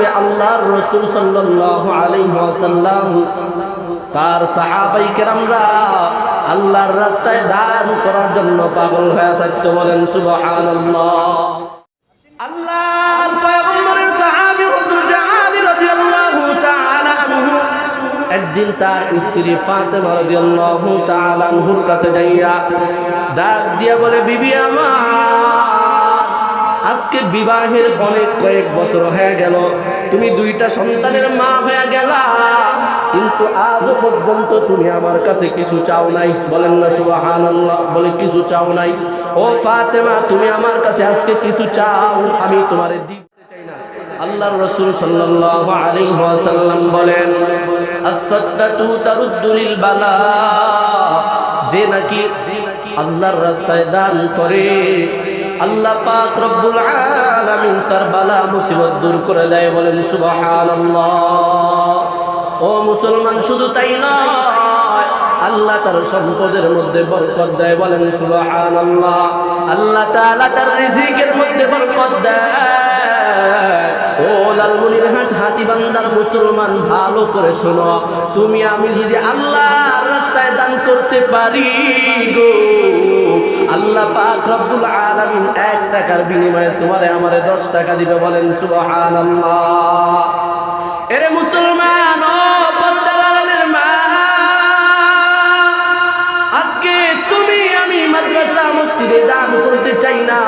তবে আল্লাহর রসুল সাল্লাল্লাহু আলাইহি ওয়াসাল্লাম। তার সাহাবাই কেরামরা আল্লাহর রাস্তায় দান করার জন্য পাগল হয়ে থাকতো বলেন আনহু একদিন তার স্ত্রী ফাতেমা কাছে যাইয়া ডাক দিয়া বলে, বিবি আমার আজকে বিবাহের অনেক কয়েক বছর হয়ে গেল। তুমি দুইটা সন্তানের মা হয়ে গেলা। কিন্তু আজও পর্যন্ত তুমি আমার কাছে কিছু চাও নাই। বলেন না, সুবহানাল্লাহ, বলে কিছু চাও নাই। ও ফাতেমা, তুমি আমার কাছে আজকে কিছু চাও, আমি তোমারে দিতে চাই না। আল্লাহর রাসূল সাল্লাল্লাহু আলাইহি ওয়াসাল্লাম বলেন বালা যে নাকি আল্লাহর রাস্তায় দান করে। আল্লাহ পাক রব্বুল আলামিন তার বালা মুসিবত দূর করে দেয়, বলেন সুবহানাল্লাহ। ও মুসলমান, শুধু তাই নয়, আল্লাহ তার সম্পদের মধ্যে বরকত দেয়, বলেন সুবহানাল্লাহ। আল্লাহ তাআলা তার রিজিকের মধ্যে বরকত দেয়। ও লালমনির হাট, হাতিবান্দার মুসলমান, ভালো করে শোনো, তুমি আমি যদি আল্লাহর রাস্তায় দান করতে পারি গো আল্লাহ পাক রব্বুল আলামিন এক টাকার বিনিময়ে তোমারে আমারে দশ টাকা দিবে বলেন, সুবহানাল্লাহ। এরে মুসলমান, ও পর্দার মা, আজকে তুমি আমি মাদ্রাসা, মসজিদে দান করতে চাই না,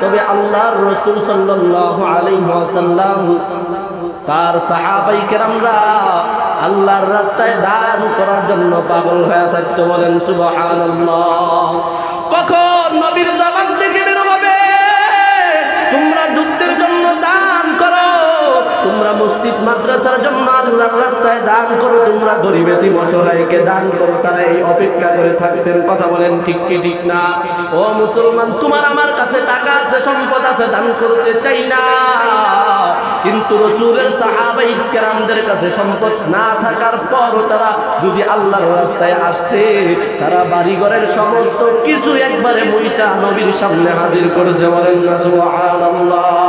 তবে আল্লাহর রসুল সাল্লাল্লাহু আলাইহি ওয়াসাল্লাম, তার সাহাবাই কেরামরা আল্লাহর রাস্তায় দান করার জন্য পাগল হয়ে থাকতো বলেন, সুবহানাল্লাহ। কখন নবীর জবান থেকে বের হবে? তোমরা যুদ্ধের জন্য দান করো, তোমরা মসজিদ, মাদ্রাসার জন্য আল্লাহর রাস্তায় দান করো, তোমরা গরিবে মশলাইকে দান করো, তারা এই অপেক্ষা করে থাকতেন। কথা বলেন ঠিক কি, ঠিক না? ও মুসলমান, তোমার আমার কাছে টাকা আছে, সম্পদ আছে, দান করতে চাই না। কিন্তু রসুলের সাহাবাই কেরামদের কাছে সম্পদ না থাকার পরও তারা যদি আল্লাহর রাস্তায় আসতে, তারা বাড়িঘরের সমস্ত কিছু একবারে মহিষা নবীর সামনে হাজির করেছে। বলেন সুবহানাল্লাহ।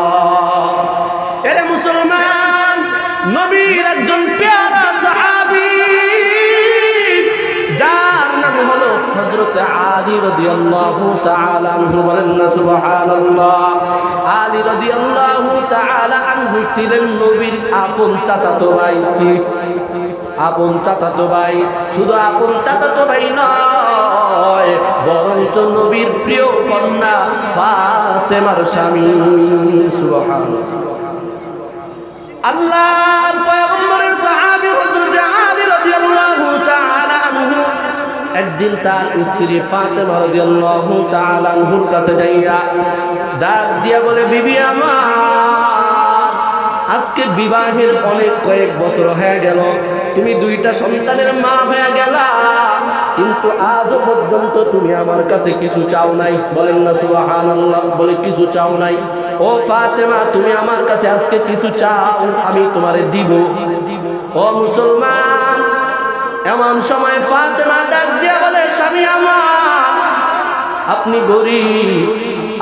আলী তাআলা আনহু বলেন না, সুবহানাল্লাহ। আলী তাআলা আনহু ছিলেন নবীর আপন চাচাতো ভাই। আপন চাচাতো ভাই। শুধু আপন চাচাতো ভাই নয়, বরঞ্চ নবীর প্রিয় কন্যা ফাতেমার স্বামী, সুবহানাল্লাহ। আল্লাহর একদিন তার স্ত্রী ফাতেমা রাদিয়াল্লাহু কাছে যাইয়া ডাক দিয়া বলে, বিবি আমার, আজকে বিবাহের অনেক কয়েক বছর হয়ে গেল। তুমি দুইটা সন্তানের মা হয়ে গেলা, কিন্তু আজও পর্যন্ত তুমি আমার কাছে কিছু চাও নাই। বলেন না, সুবহানাল্লাহ, বলে, কিছু চাও নাই। ও ফাতেমা, তুমি আমার কাছে আজকে কিছু চাও, আমি তোমারে দিব। ও মুসলমান এমন সময় ফাতেমা ডাক দিয়া বলে, স্বামী আমার, আপনি গরিব,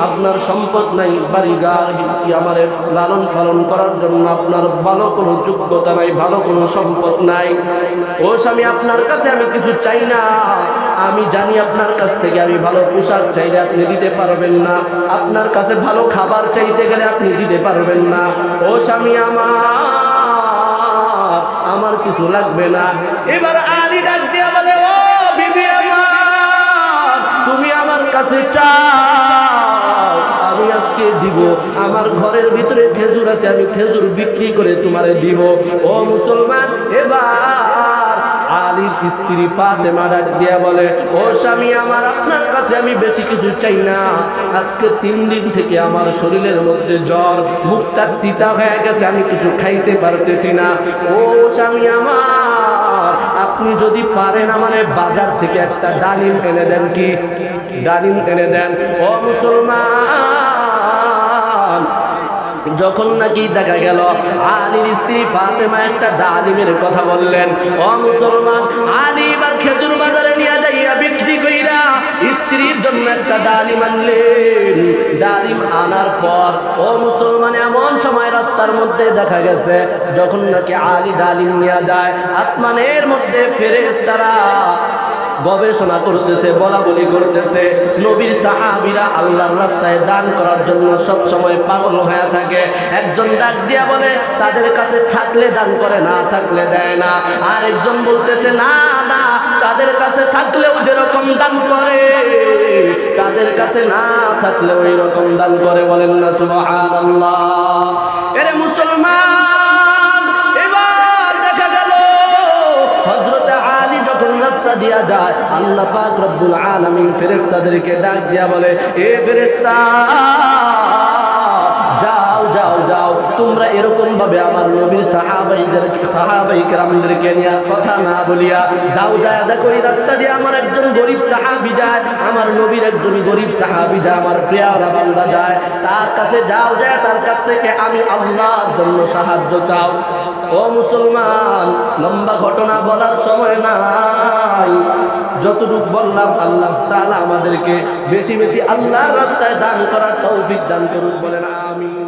আপনার সম্পদ নাই বাড়ি গাড়ি আমার লালন পালন করার জন্য আপনার ভালো কোনো যোগ্যতা নাই, ভালো কোনো সম্পদ নাই। ও স্বামী, আপনার কাছে আমি কিছু চাই না। আমি জানি আপনার কাছ থেকে আমি ভালো পোশাক চাইলে আপনি দিতে পারবেন না। আপনার কাছে ভালো খাবার চাইতে গেলে আপনি দিতে পারবেন না। ও স্বামী আমার আমার কিছু লাগবে না। এবার আলী ডাক দিয়া বলে, ও বিবি আমার, তুমি আমার কাছে চাও। আমি আজকে দিব। আমার ঘরের ভিতরে খেজুর আছে, আমি খেজুর বিক্রি করে তোমারে দিব। ও মুসলমান, এবার আলীর স্ত্রী ফাতেমা ডাক দিয়া বলে, ও স্বামী, আমার আপনার কাছে আমি বেশি কিছু চাই না। আজকে তিন দিন থেকে আমার শরীরের মধ্যে জ্বর, মুখটা তিতা হয়ে গেছে, আমি কিছু খাইতে পারতেছি না। ও স্বামী আমার, আপনি যদি পারেন আমার বাজার থেকে একটা ডালিম এনে দেন কি? ডালিম এনে দেন। ও মুসলমান যখন নাকি দেখা গেল আলীর স্ত্রী ফাতেমা একটা ডালিমের কথা বললেন, ও মুসলমান, আলী এবার খেজুর বাজারে নিয়ে যাইয়া বিক্রি কইরা স্ত্রীর জন্য একটা ডালিম আনলেন। ডালিম আনার পর, ও মুসলমান, এমন সময় রাস্তার মধ্যে দেখা গেছে, যখন নাকি আলী ডালিম নিয়ে যায়, আসমানের মধ্যে ফেরেস তারা গবেষণা করতেছে বলা বলি করতেছে। নবীর সাহাবিরা আল্লাহর রাস্তায় দান করার জন্য সব সময় পাগল হয়ে থাকে। একজন ডাক দিয়া বলে, তাদের কাছে থাকলে দান করে না, থাকলে দেয় না। আর একজন বলতেছে, না না, তাদের কাছে থাকলেও যেরকম দান করে, তাদের কাছে না থাকলেও ওই রকম দান করে। বলেন না, সুবহানাল্লাহ। এরে মুসলমান! দিয়া যায়, আল্লাহ পাক রব্বুল আলামিন ফেরেশতাদেরকে ডাক দিয়া বলে, এ ফেরেশতা, যাও যাও যাও, তোমরা এরকম ভাবে আমার নবীর সাহাবাইদেরকে সাহাবাই কেরামদেরকে নিয়ে কথা না বলিয়া যাও যায় দেখো, এই রাস্তা দিয়ে আমার একজন গরিব সাহাবি যায়, আমার নবীর একজন গরিব সাহাবি যায়, আমার প্রিয়ারা বান্দা যায়, তার কাছে যাও যায় তার কাছ থেকে আমি আল্লাহর জন্য সাহায্য চাও। ও মুসলমান, লম্বা ঘটনা বলার সময় নাই। যতটুক বললাম, আল্লাহ তাহলে আমাদেরকে বেশি বেশি আল্লাহর রাস্তায় দান করার তৌফিক দান করুক বলেন, আমিন।